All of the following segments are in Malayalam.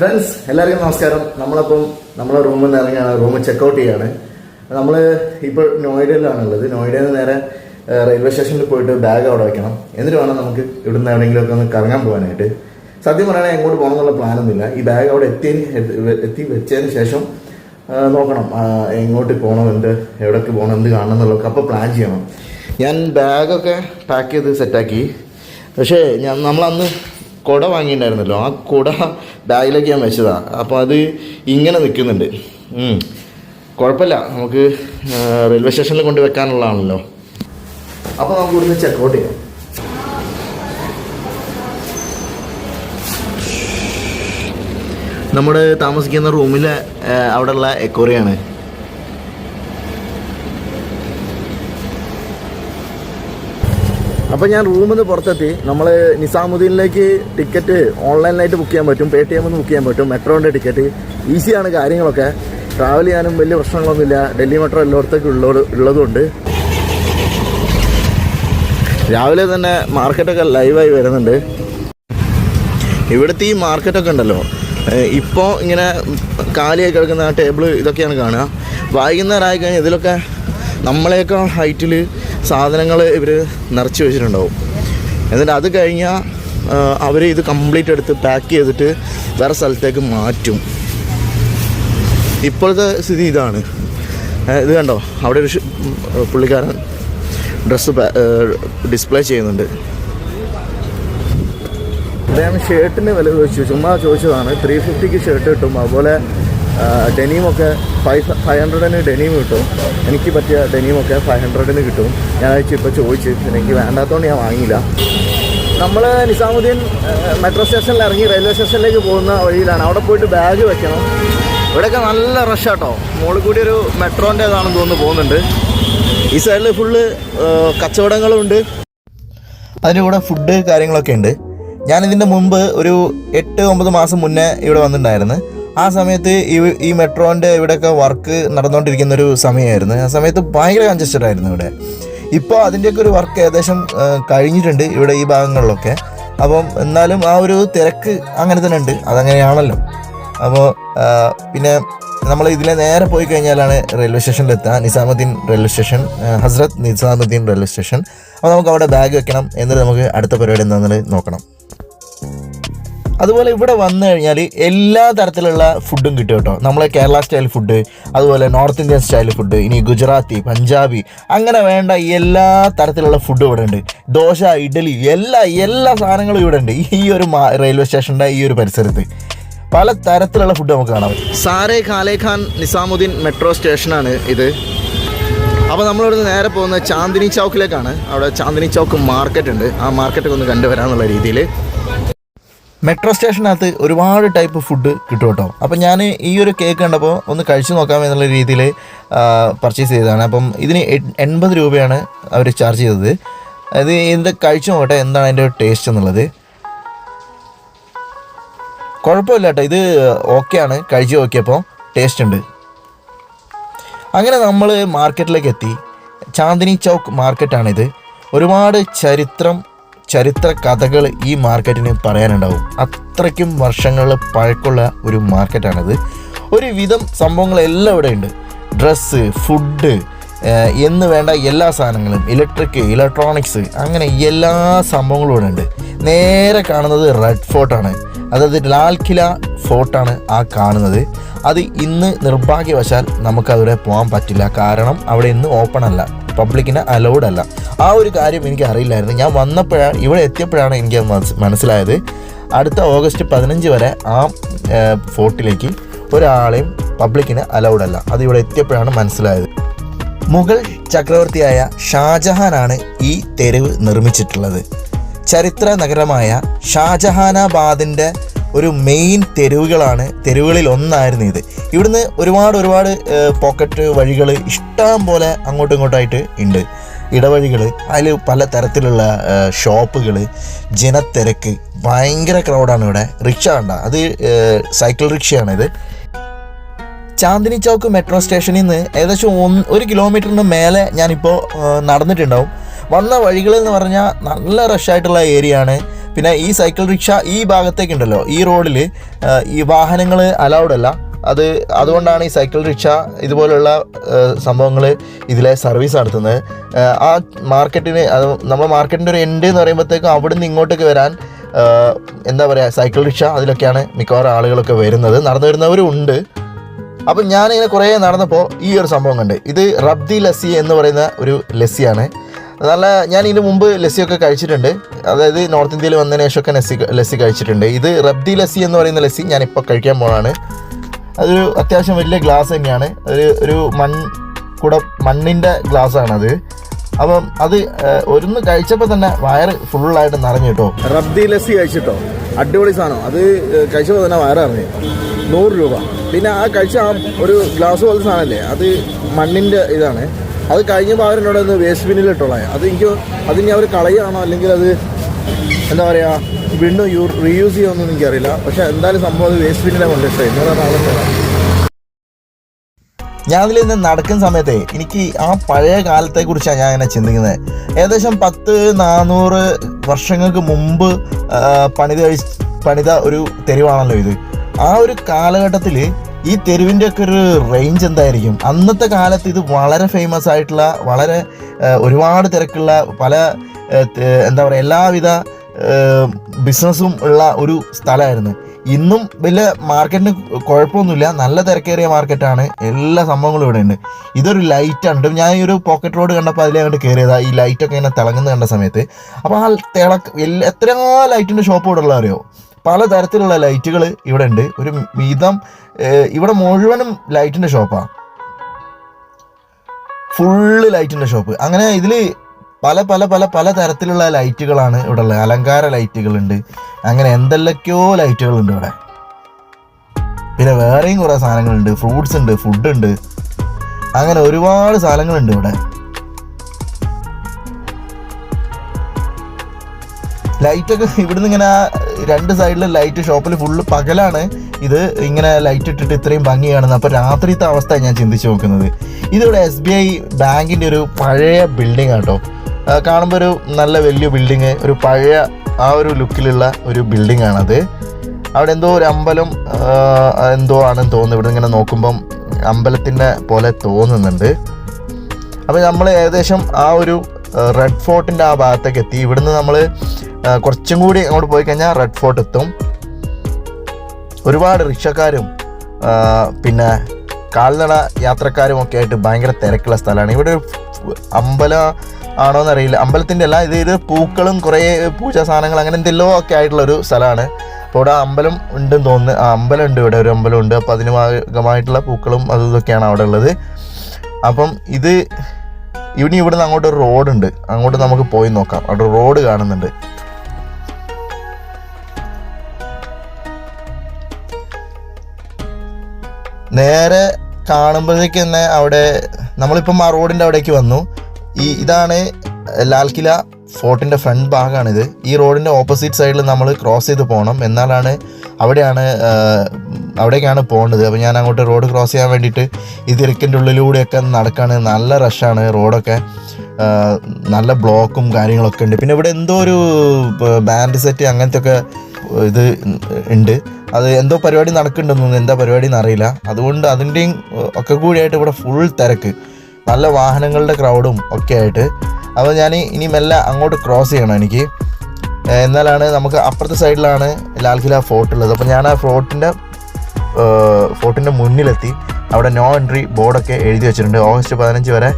ഫ്രണ്ട്സ് എല്ലാവർക്കും നമസ്കാരം. നമ്മളപ്പം നമ്മളെ റൂമിൽ നിന്ന് ഇറങ്ങിയാണ് റൂം ചെക്കൗട്ട് ചെയ്യാണ്. നമ്മൾ ഇപ്പോൾ നോയിഡയിലാണുള്ളത്. നോയിഡയിൽ നിന്ന് നേരെ റെയിൽവേ സ്റ്റേഷനിൽ പോയിട്ട് ബാഗ് അവിടെ വെക്കണം. എന്നിട്ട് വേണം നമുക്ക് ഇവിടുന്ന് എവിടെയെങ്കിലുമൊക്കെ ഒന്ന് കറങ്ങാൻ പോകാനായിട്ട്. സത്യം പറയുകയാണെങ്കിൽ എങ്ങോട്ട് പോകണം എന്നുള്ള പ്ലാനൊന്നുമില്ല ഈ ബാഗ് അവിടെ എത്തിയതിന് എത്തി വെച്ചതിന് ശേഷം നോക്കണം എങ്ങോട്ട് പോകണം എന്ത് എവിടേക്ക് പോകണം എന്ത് കാണണം എന്നുള്ളതൊക്കെ അപ്പോൾ പ്ലാൻ ചെയ്യണം. ഞാൻ ബാഗൊക്കെ പാക്ക് ചെയ്ത് സെറ്റാക്കി പക്ഷേ ഞാൻ നമ്മളന്ന് കുട വാങ്ങിയിട്ടുണ്ടായിരുന്നല്ലോ. ആ കുട ബാഗിലേക്ക് ഞാൻ വെച്ചതാണ് അപ്പോൾ അത് ഇങ്ങനെ നിൽക്കുന്നുണ്ട്. കുഴപ്പമില്ല. നമുക്ക് റെയിൽവേ സ്റ്റേഷനിൽ കൊണ്ട് വെക്കാനുള്ളതാണല്ലോ അപ്പോൾ നമുക്ക് ഇവിടുന്ന് ചെക്കൗട്ട് ചെയ്യാം. നമ്മുടെ താമസിക്കുന്ന റൂമിലെ അവിടെയുള്ള എക്കോറിയാണ് അപ്പോൾ ഞാൻ റൂമിൽ നിന്ന് പുറത്തെത്തി. നമ്മൾ നിസാമുദ്ദീനിലേക്ക് ടിക്കറ്റ് ഓൺലൈനിലായിട്ട് ബുക്ക് ചെയ്യാൻ പറ്റും പേ ടി എമ്മിൽ ബുക്ക് ചെയ്യാൻ പറ്റും മെട്രോന്റെ ടിക്കറ്റ് ഈസിയാണ് കാര്യങ്ങളൊക്കെ. ട്രാവൽ ചെയ്യാനും വലിയ പ്രശ്നങ്ങളൊന്നുമില്ല. ഡൽഹി മെട്രോ എല്ലായിടത്തേക്കും ഉള്ളത് ഉള്ളതുകൊണ്ട് രാവിലെ തന്നെ മാർക്കറ്റൊക്കെ ലൈവായി വരുന്നുണ്ട്. ഇവിടുത്തെ ഈ മാർക്കറ്റൊക്കെ ഉണ്ടല്ലോ. ഇപ്പോൾ ഇങ്ങനെ കാലിയായി കിടക്കുന്ന ആ ടേബിൾ ഇതൊക്കെയാണ് കാണുക. വൈകുന്നേരം ആയി കഴിഞ്ഞാൽ ഇതിലൊക്കെ നമ്മളെയൊക്കെ ഹൈറ്റിൽ സാധനങ്ങൾ ഇവർ നിറച്ച് വെച്ചിട്ടുണ്ടാവും. എന്നിട്ട് അത് കഴിഞ്ഞാൽ അവർ ഇത് കംപ്ലീറ്റ് എടുത്ത് പാക്ക് ചെയ്തിട്ട് വേറെ സ്ഥലത്തേക്ക് മാറ്റും. ഇപ്പോഴത്തെ സ്ഥിതി ഇതാണ്. ഇത് കണ്ടോ? അവിടെ ഒരു പുള്ളിക്കാരൻ ഡ്രസ്സ് ഡിസ്പ്ലേ ചെയ്യുന്നുണ്ട്. അദ്ദേഹം ഷർട്ടിന് വില ചോദിച്ചു. ചുമ്മാ ചോദിച്ചതാണ്. ത്രീ ഫിഫ്റ്റിക്ക് ഷർട്ട് കിട്ടും. അതുപോലെ ഡെനീമൊക്കെ ഫൈവ് ഫൈവ് ഹൺഡ്രഡിന് ഡെനീം കിട്ടും. എനിക്ക് പറ്റിയ ഡെനീമൊക്കെ ഫൈവ് ഹൺഡ്രഡിന് കിട്ടും. ഞാൻ അയച്ചു ഇപ്പോൾ ചോദിച്ച് എനിക്ക് വേണ്ടാത്തതുകൊണ്ട് ഞാൻ വാങ്ങിയില്ല. നമ്മൾ നിസാമുദ്ദീൻ മെട്രോ സ്റ്റേഷനിൽ ഇറങ്ങി റെയിൽവേ സ്റ്റേഷനിലേക്ക് പോകുന്ന വഴിയിലാണ്. അവിടെ പോയിട്ട് ബാഗ് വെക്കണം. ഇവിടെയൊക്കെ നല്ല റഷാട്ടോ മുകളിൽ കൂടി ഒരു മെട്രോന്റെ ഇതാണെന്ന് തോന്നുന്നു പോകുന്നുണ്ട്. ഈ സൈഡിൽ ഫുള്ള് കച്ചവടങ്ങളുണ്ട് അതിന്റെ കൂടെ ഫുഡ് കാര്യങ്ങളൊക്കെ ഉണ്ട്. ഞാനിതിന്റെ മുമ്പ് ഒരു എട്ട് ഒമ്പത് മാസം മുന്നേ ഇവിടെ വന്നിട്ടുണ്ടായിരുന്നു. ആ സമയത്ത് ഈ മെട്രോന്റെ ഇവിടെയൊക്കെ വർക്ക് നടന്നുകൊണ്ടിരിക്കുന്ന ഒരു സമയമായിരുന്നു. ആ സമയത്ത് ഭയങ്കര കൺജസ്റ്റഡ് ആയിരുന്നു ഇവിടെ. ഇപ്പോൾ അതിന്റെയൊക്കെ ഒരു വർക്ക് ഏകദേശം കഴിഞ്ഞിട്ടുണ്ട് ഇവിടെ ഈ ഭാഗങ്ങളിലൊക്കെ. അപ്പം എന്നാലും ആ ഒരു തിരക്ക് അങ്ങനെ തന്നെ ഉണ്ട്. അതങ്ങനെയാണല്ലോ. അപ്പോൾ പിന്നെ നമ്മൾ ഇതിലെ നേരെ പോയി കഴിഞ്ഞാലാണ് റെയിൽവേ സ്റ്റേഷനിൽ എത്തുക. Nizamuddin railway station Hazrat Nizamuddin railway station. അപ്പോൾ നമുക്ക് അവിടെ ബാഗ് വെക്കണം. എന്നിട്ട് നമുക്ക് അടുത്ത പരിപാടി എന്താണെന്ന് നോക്കണം. അതുപോലെ ഇവിടെ വന്നു കഴിഞ്ഞാൽ എല്ലാ തരത്തിലുള്ള ഫുഡും കിട്ടും കേട്ടോ. നമ്മളെ കേരള സ്റ്റൈൽ ഫുഡ് അതുപോലെ നോർത്ത് ഇന്ത്യൻ സ്റ്റൈൽ ഫുഡ് ഇനി ഗുജറാത്തി പഞ്ചാബി അങ്ങനെ വേണ്ട എല്ലാ തരത്തിലുള്ള ഫുഡും ഇവിടെ ഉണ്ട്. ദോശ ഇഡലി എല്ലാ എല്ലാ സാധനങ്ങളും ഇവിടെ ഉണ്ട്. ഈ ഒരു റെയിൽവേ സ്റ്റേഷന്റെ ഈ ഒരു പരിസരത്ത്. പല തരത്തിലുള്ള ഫുഡ് നമുക്ക് കാണാം സാരേ ഖാലേ ഖാൻ നിസാമുദ്ദീൻ മെട്രോ സ്റ്റേഷനാണ് ഇത്. അപ്പോൾ നമ്മളിവിടുന്ന് നേരെ പോകുന്നത് ചാന്ദിനി ചൗക്കിലേക്കാണ്. അവിടെ ചാന്ദിനി ചൗക്ക് മാർക്കറ്റ് ഉണ്ട്. ആ മാർക്കറ്റൊക്കെ ഒന്ന് കണ്ടുവരാമെന്നുള്ള രീതിയിൽ മെട്രോ സ്റ്റേഷനകത്ത് ഒരുപാട് ടൈപ്പ് ഫുഡ് കിട്ടും കേട്ടോ അപ്പം ഞാൻ ഈ ഒരു കേക്ക് കണ്ടപ്പോൾ ഒന്ന് കഴിച്ചു നോക്കാം എന്നുള്ള രീതിയിൽ പർച്ചേസ് ചെയ്തതാണ്. അപ്പം ഇതിന് എൺപത് രൂപയാണ് അവർ ചാർജ് ചെയ്തത്. അത് ഇത് കഴിച്ചു നോക്കട്ടെ എന്താണ് അതിന്റെ ടേസ്റ്റ് എന്നുള്ളത്. കുഴപ്പമില്ല കേട്ടോ ഇത് ഓക്കെയാണ് കഴിച്ചു നോക്കിയപ്പോൾ ടേസ്റ്റ് ഉണ്ട്. അങ്ങനെ നമ്മൾ മാർക്കറ്റിലേക്ക് എത്തി. ചാന്ദിനി ചൗക്ക് മാർക്കറ്റാണിത് ഒരുപാട് ചരിത്രം ചരിത്ര കഥകൾ ഈ മാർക്കറ്റിന് പറയാനുണ്ടാവും. അത്രയ്ക്കും വർഷങ്ങൾ പഴക്കമുള്ള ഒരു മാർക്കറ്റാണിത്. ഒരു വിധം സംഭവങ്ങളെല്ലാം ഇവിടെ ഉണ്ട്. ഡ്രസ്സ് ഫുഡ് എന്ന് വേണ്ട എല്ലാ സാധനങ്ങളും ഇലക്ട്രിക് ഇലക്ട്രോണിക്സ് അങ്ങനെ എല്ലാ സംഭവങ്ങളും ഇവിടെ ഉണ്ട്. നേരെ കാണുന്നത് റെഡ് ഫോർട്ടാണ് അതായത് ലാൽ കില ഫോർട്ടാണ് ആ കാണുന്നത്. അത് ഇന്ന് നിർഭാഗ്യവശാൽ നമുക്ക് അവിടെ പോകാൻ പറ്റില്ല. കാരണം അവിടെ ഇന്ന് ഓപ്പൺ അല്ല. പബ്ലിക്കിന് അലൗഡ് അല്ല. ആ ഒരു കാര്യം എനിക്ക് അറിയില്ലായിരുന്നു. ഞാൻ വന്നപ്പോഴാണ് ഇവിടെ എത്തിയപ്പോഴാണ് എനിക്ക് മനസ്സിലായത്. അടുത്ത ഓഗസ്റ്റ് പതിനഞ്ച് വരെ ആ ഫോർട്ടിലേക്ക് ഒരാളെയും പബ്ലിക്കിന് അലൗഡ് അല്ല. അത് ഇവിടെ എത്തിയപ്പോഴാണ് മനസ്സിലായത്. മുഗൾ ചക്രവർത്തിയായ ഷാജഹാനാണ് ഈ തെരുവ് നിർമ്മിച്ചിട്ടുള്ളത്. ചരിത്ര നഗരമായ ഷാജഹാനാബാദിന്റെ ഒരു മെയിൻ തെരുവുകളാണ്. തെരുവുകളിൽ ഒന്നായിരുന്നു ഇത്. ഇവിടുന്ന് ഒരുപാട് ഒരുപാട് പോക്കറ്റ് വഴികൾ ഇഷ്ടം പോലെ അങ്ങോട്ടും ഇങ്ങോട്ടായിട്ട് ഉണ്ട് ഇടവഴികൾ അതിൽ പല തരത്തിലുള്ള ഷോപ്പുകൾ ജനത്തിരക്ക് ഭയങ്കര ക്രൗഡാണ് ഇവിടെ. റിക്ഷ കണ്ട അത് സൈക്കിൾ റിക്ഷയാണിത് ചാന്ദിനി ചൗക്ക് മെട്രോ സ്റ്റേഷനിൽ നിന്ന് ഏകദേശം ഒന്ന് ഒരു കിലോമീറ്ററിന് മേലെ ഞാനിപ്പോൾ നടന്നിട്ടുണ്ടാവും. വന്ന വഴികളെന്ന് പറഞ്ഞാൽ നല്ല റഷായിട്ടുള്ള ഏരിയ ആണ്. പിന്നെ ഈ സൈക്കിൾ റിക്ഷ ഈ ഭാഗത്തേക്ക് ഉണ്ടല്ലോ ഈ റോഡിൽ ഈ വാഹനങ്ങൾ അലൗഡ് അല്ല. അത് അതുകൊണ്ടാണ് ഈ സൈക്കിൾ റിക്ഷ ഇതുപോലുള്ള സംഭവങ്ങൾ ഇതിലെ സർവീസ് നടത്തുന്നത്. ആ, ആ മാർക്കറ്റിന് അത് നമ്മൾ മാർക്കറ്റിന്റെ ഒരു എൻഡ് എന്ന് പറയുമ്പോഴത്തേക്കും അവിടെ നിന്ന് ഇങ്ങോട്ടേക്ക് വരാൻ എന്താ പറയുക സൈക്കിൾ റിക്ഷ അതിലൊക്കെയാണ് മിക്കവാറും ആളുകളൊക്കെ വരുന്നത്. നടന്നു വരുന്നവരും ഉണ്ട്. അപ്പം ഞാനിങ്ങനെ കുറേ നടന്നപ്പോൾ ഈ ഒരു സംഭവം കണ്ട്. ഇത് റബ്ദി ലസ്സി എന്ന് പറയുന്ന ഒരു ലസ്സിയാണ്. നല്ല ഞാൻ ഇതിന് മുമ്പ് ലസ്സിയൊക്കെ കഴിച്ചിട്ടുണ്ട്. അതായത് നോർത്ത് ഇന്ത്യയിൽ വന്നതിന് ശേഷമൊക്കെ ലസ്സി ലസ്സി കഴിച്ചിട്ടുണ്ട്. ഇത് റബ്ദി ലസ്സി എന്ന് പറയുന്ന ലസ്സി ഞാനിപ്പോൾ കഴിക്കാൻ പോവാണ്. അതൊരു അത്യാവശ്യം വലിയ ഗ്ലാസ് തന്നെയാണ്. ഒരു ഒരു മൺ കൂടെ മണ്ണിന്റെ ഗ്ലാസ്സാണത് അപ്പം അത് ഒരുന്ന് കഴിച്ചപ്പോൾ തന്നെ വയറ് ഫുള്ളായിട്ട് നിറഞ്ഞു കേട്ടോ. റബ്ദി ലസ്സി കഴിച്ചിട്ടോ? അടിപൊളി സാധനം. അത് കഴിച്ചപ്പോൾ തന്നെ വയറിറങ്ങി. നൂറ് രൂപ. പിന്നെ ആ കഴിച്ച ഒരു ഗ്ലാസ് പോലത്തെ സാധനമല്ലേ അത് മണ്ണിന്റെ ഇതാണ്. അത് കഴിഞ്ഞപ്പോൾ അവരെന്നോട് ഒന്ന് വേസ്റ്റ് ബിന്നിൽ ഇട്ടോളാം. അത് എനിക്ക് അതിനി അവർ കളയുകയാണോ? അല്ലെങ്കിൽ അത് എന്താ പറയുക വീണ്ടും യൂ റീയൂസ് ചെയ്യുമെന്നൊന്നും എനിക്കറിയില്ല. പക്ഷേ എന്തായാലും സംഭവം അത് വേസ്റ്റ് ബിന്നിലാണ് കൊണ്ടിട്ടത് എന്നോട് നാളെ ഞാൻ അതിൽ നിന്ന് നടക്കുന്ന സമയത്തെ എനിക്ക് ആ പഴയ കാലത്തെ കുറിച്ചാണ് ഞാൻ ഇങ്ങനെ ചിന്തിക്കുന്നത്. ഏകദേശം പത്ത് നാനൂറ് വർഷങ്ങൾക്ക് മുമ്പ് പണിത പണിത ഒരു തെരുവാണല്ലോ ഇത്. ആ ഒരു കാലഘട്ടത്തിൽ ഈ തെരുവിന്റെ ഒക്കെ ഒരു റേഞ്ച് എന്തായിരിക്കും? അന്നത്തെ കാലത്ത് ഇത് വളരെ ഫേമസ് ആയിട്ടുള്ള വളരെ ഒരുപാട് തിരക്കുള്ള പല എന്താ പറയുക എല്ലാവിധ ബിസിനസ്സും ഉള്ള ഒരു സ്ഥലമായിരുന്നു. ഇന്നും വലിയ മാർക്കറ്റിന് കുഴപ്പമൊന്നുമില്ല. നല്ല തിരക്കേറിയ മാർക്കറ്റാണ് എല്ലാ സംഭവങ്ങളും ഇവിടെ ഉണ്ട്. ഇതൊരു ലൈറ്റ് ഉണ്ട് ഞാൻ ഈ ഒരു പോക്കറ്റ് റോഡ് കണ്ടപ്പോൾ അതിലേ അങ്ങോട്ട് കയറിയതാണ് ഈ ലൈറ്റൊക്കെ ഇങ്ങനെ തിളങ്ങുന്ന കണ്ട സമയത്ത്. അപ്പോൾ ആ തിളക്ക് എല്ലാ ലൈറ്റിന്റെ ഷോപ്പ് ഇവിടെ ഉള്ള അറിയോ പല തരത്തിലുള്ള ലൈറ്റുകൾ ഇവിടെ ഉണ്ട് ഒരു വിധം ഇവിടെ മുഴുവനും ലൈറ്റിന്റെ ഷോപ്പാണ് ഫുള്ള് ലൈറ്റിന്റെ ഷോപ്പ്. അങ്ങനെ ഇതിൽ പല പല പല പല തരത്തിലുള്ള ലൈറ്റുകളാണ് ഇവിടെ ഉള്ളത് അലങ്കാര ലൈറ്റുകളുണ്ട്. അങ്ങനെ എന്തെല്ലൊക്കെയോ ലൈറ്റുകളുണ്ട് ഇവിടെ. പിന്നെ വേറെയും കുറേ സാധനങ്ങളുണ്ട്. ഫ്രൂട്ട്സ് ഉണ്ട് ഫുഡ് ഉണ്ട്. അങ്ങനെ ഒരുപാട് സാധനങ്ങളുണ്ട് ഇവിടെ. ലൈറ്റൊക്കെ ഇവിടുന്ന് ഇങ്ങനെ രണ്ട് സൈഡിൽ ലൈറ്റ് ഷോപ്പിൽ ഫുള്ള് പകലാണ്. ഇത് ഇങ്ങനെ ലൈറ്റ് ഇട്ടിട്ട് ഇത്രയും ഭംഗിയാണെന്ന്. അപ്പോൾ രാത്രിത്തെ അവസ്ഥ ഞാൻ ചിന്തിച്ച് നോക്കുന്നത്. ഇതിവിടെ എസ് ബി ഐ ബാങ്കിന്റെ ഒരു പഴയ ബിൽഡിംഗ് ആട്ടോ. കാണുമ്പോൾ ഒരു നല്ല വലിയ ബിൽഡിങ് ഒരു പഴയ ആ ഒരു ലുക്കിലുള്ള ഒരു ബിൽഡിംഗ് ആണത്. അവിടെ എന്തോ ഒരു അമ്പലം എന്തോ ആണെന്ന് തോന്നുന്നു. ഇവിടെ ഇങ്ങനെ നോക്കുമ്പം അമ്പലത്തിന്റെ പോലെ തോന്നുന്നുണ്ട്. അപ്പോൾ നമ്മൾ ഏകദേശം ആ ഒരു റെഡ് ഫോർട്ടിന്റെ ആ ഭാഗത്തേക്ക് എത്തി. ഇവിടുന്ന് നമ്മൾ കുറച്ചും കൂടി അങ്ങോട്ട് പോയി കഴിഞ്ഞാൽ റെഡ് ഫോർട്ട് എത്തും. ഒരുപാട് റിക്ഷക്കാരും പിന്നെ കാൽനട യാത്രക്കാരും ഒക്കെ ആയിട്ട് ഭയങ്കര തിരക്കുള്ള സ്ഥലമാണ്. ഇവിടെ അമ്പല ആണോന്ന് അറിയില്ല. അമ്പലത്തിന്റെ അല്ല ഇത് ഇത് പൂക്കളും കുറേ പൂജാ സാധനങ്ങൾ അങ്ങനെ എന്തെല്ലോ ഒക്കെ ആയിട്ടുള്ള ഒരു സ്ഥലമാണ്. അപ്പോൾ ഇവിടെ അമ്പലം ഉണ്ടെന്ന് തോന്നുന്നു. ആ അമ്പലം ഉണ്ട് ഇവിടെ ഒരു അമ്പലം ഉണ്ട്. അപ്പോൾ അതിന് ഭാഗമായിട്ടുള്ള പൂക്കളും അതും ഇതൊക്കെയാണ് അവിടെ ഉള്ളത്. അപ്പം ഇത് ഇനി ഇവിടുന്ന് അങ്ങോട്ട് ഒരു റോഡുണ്ട് അങ്ങോട്ട് നമുക്ക് പോയി നോക്കാം. അവിടെ റോഡ് കാണുന്നുണ്ട്. നേരെ കാണുമ്പോഴേക്ക് തന്നെ അവിടെ നമ്മളിപ്പം ആ റോഡിന്റെ അവിടേക്ക് വന്നു. ഈ ഇതാണ് ലാൽ കില ഫോർട്ടിന്റെ ഫ്രണ്ട് ഭാഗമാണിത് ഈ റോഡിന്റെ ഓപ്പോസിറ്റ് സൈഡിൽ നമ്മൾ ക്രോസ് ചെയ്ത് പോകണം എന്നാലാണ് അവിടെയാണ് അവിടേക്കാണ് പോകേണ്ടത് അപ്പോൾ ഞാൻ അങ്ങോട്ട് റോഡ് ക്രോസ് ചെയ്യാൻ വേണ്ടിയിട്ട് ഈ തിരക്കിന്റെ ഉള്ളിലൂടെയൊക്കെ നടക്കുകയാണ് നല്ല റഷാണ് റോഡൊക്കെ നല്ല ബ്ലോക്കും കാര്യങ്ങളൊക്കെ ഉണ്ട്. പിന്നെ ഇവിടെ എന്തോ ഒരു ബാൻഡ് സെറ്റ് അങ്ങനത്തെ ഒക്കെ ഇത് ഉണ്ട്. അത് എന്തോ പരിപാടി നടക്കുന്നുണ്ടെന്ന് എന്താ പരിപാടി എന്ന് അറിയില്ല. അതുകൊണ്ട് അതിന്റെയും ഒക്കെ കൂടിയായിട്ട് ഇവിടെ ഫുൾ തിരക്ക്. നല്ല വാഹനങ്ങളുടെ ക്രൗഡും ഒക്കെ ആയിട്ട്. അപ്പോൾ ഞാൻ ഇനി മെല്ലെ അങ്ങോട്ട് ക്രോസ് ചെയ്യണം എനിക്ക്. എന്നാലാണ് നമുക്ക് അപ്പുറത്തെ സൈഡിലാണ് ലാൽഖില ഫോർട്ട് ഉള്ളത്. അപ്പോൾ ഞാൻ ആ ഫോർട്ടിന്റെ ഫോർട്ടിന്റെ മുന്നിലെത്തി. അവിടെ നോ എൻട്രി ബോർഡൊക്കെ എഴുതി വെച്ചിട്ടുണ്ട്. ഓഗസ്റ്റ് പതിനഞ്ച് വരെ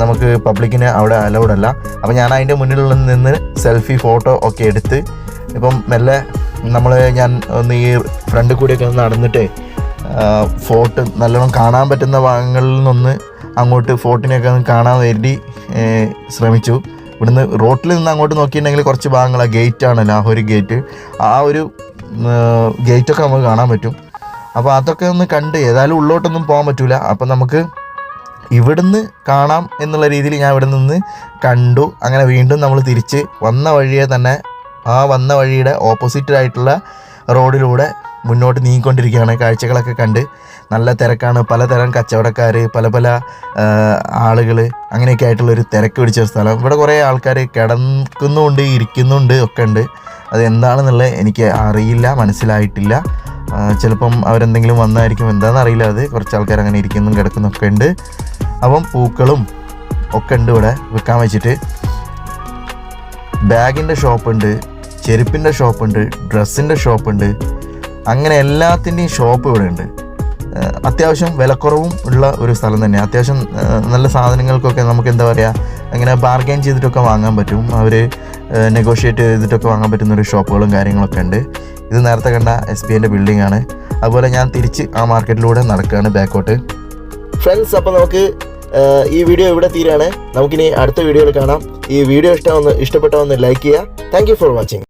നമുക്ക് പബ്ലിക്കിന് അവിടെ അലൗഡ് അല്ല. അപ്പോൾ ഞാൻ അതിന്റെ മുന്നിലുള്ള നിന്ന് സെൽഫി ഫോട്ടോ ഒക്കെ എടുത്ത് ഇപ്പം മെല്ലെ നമ്മൾ ഞാൻ ഒന്ന് ഈ ഫ്രണ്ട് കൂടിയൊക്കെ ഒന്ന് നടന്നിട്ട് ഫോർട്ട് നല്ലോണം കാണാൻ പറ്റുന്ന ഭാഗങ്ങളിൽ നിന്നൊന്ന് അങ്ങോട്ട് ഫോർട്ടിനെയൊക്കെ ഒന്ന് കാണാൻ വേണ്ടി ശ്രമിച്ചു. ഇവിടുന്ന് റോട്ടിൽ നിന്ന് അങ്ങോട്ട് നോക്കിയിട്ടുണ്ടെങ്കിൽ കുറച്ച് ഭാഗങ്ങളാണ് ഗേറ്റ് ആണ് ലാഹോരി ഗേറ്റ് ആ ഒരു ഗേറ്റൊക്കെ നമുക്ക് കാണാൻ പറ്റും. അപ്പോൾ അതൊക്കെ ഒന്ന് കണ്ട് ഏതായാലും ഉള്ളോട്ടൊന്നും പോകാൻ പറ്റൂല. അപ്പം നമുക്ക് ഇവിടുന്ന് കാണാം എന്നുള്ള രീതിയിൽ ഞാൻ ഇവിടെ നിന്ന് കണ്ടു. അങ്ങനെ വീണ്ടും നമ്മൾ തിരിച്ച് വന്ന വഴിയെ തന്നെ ആ വന്ന വഴിയുടെ ഓപ്പോസിറ്റ് ആയിട്ടുള്ള റോഡിലൂടെ മുന്നോട്ട് നീങ്ങിക്കൊണ്ടിരിക്കുകയാണ്. കാഴ്ചകളൊക്കെ കണ്ട് നല്ല തിരക്കാണ്. പലതരം കച്ചവടക്കാർ പല പല ആളുകൾ അങ്ങനെയൊക്കെ ആയിട്ടുള്ളൊരു തിരക്ക് പിടിച്ച സ്ഥലം. ഇവിടെ കുറേ ആൾക്കാർ കിടക്കുന്നുണ്ട് ഇരിക്കുന്നുണ്ട് ഒക്കെ ഉണ്ട്. അത് എന്താണെന്നുള്ളത് എനിക്ക് അറിയില്ല മനസ്സിലായിട്ടില്ല. ചിലപ്പം അവരെന്തെങ്കിലും വന്നായിരിക്കും എന്താണെന്ന് അറിയില്ല അത്. കുറച്ച് ആൾക്കാർ അങ്ങനെ ഇരിക്കുന്നും കിടക്കുന്നൊക്കെ ഉണ്ട്. അപ്പം പൂക്കളും ഒക്കെ ഉണ്ട് ഇവിടെ വിൽക്കാൻ വെച്ചിട്ട്. ബാഗിന്റെ ഷോപ്പുണ്ട് ചെരുപ്പിന്റെ ഷോപ്പുണ്ട് ഡ്രസ്സിന്റെ ഷോപ്പുണ്ട്. അങ്ങനെ എല്ലാത്തിന്റെയും ഷോപ്പ് ഇവിടെ ഉണ്ട്. അത്യാവശ്യം വിലക്കുറവും ഉള്ള ഒരു സ്ഥലം തന്നെ അത്യാവശ്യം നല്ല സാധനങ്ങൾക്കൊക്കെ നമുക്ക് എന്താ പറയുക അങ്ങനെ ബാർഗൈൻ ചെയ്തിട്ടൊക്കെ വാങ്ങാൻ പറ്റും. അവർ നെഗോഷിയേറ്റ് ചെയ്തിട്ടൊക്കെ വാങ്ങാൻ പറ്റുന്ന ഒരു ഷോപ്പുകളും കാര്യങ്ങളൊക്കെ ഉണ്ട്. ഇത് നേരത്തെ കണ്ട എസ് ബി ഐന്റെ ബിൽഡിംഗ് ആണ്. അതുപോലെ ഞാൻ തിരിച്ച് ആ മാർക്കറ്റിലൂടെ നടക്കുകയാണ് ബാക്കോട്ട് ഫ്രണ്ട്സ് അപ്പോൾ നമുക്ക് ഈ വീഡിയോ ഇവിടെ തീരാണ്. നമുക്കിനി അടുത്ത വീഡിയോയിൽ കാണാം. ഈ വീഡിയോ ഇഷ്ടമെന്ന് ഇഷ്ടപ്പെട്ട ഒന്ന് ലൈക്ക് ചെയ്യുക താങ്ക് ഫോർ വാച്ചിങ്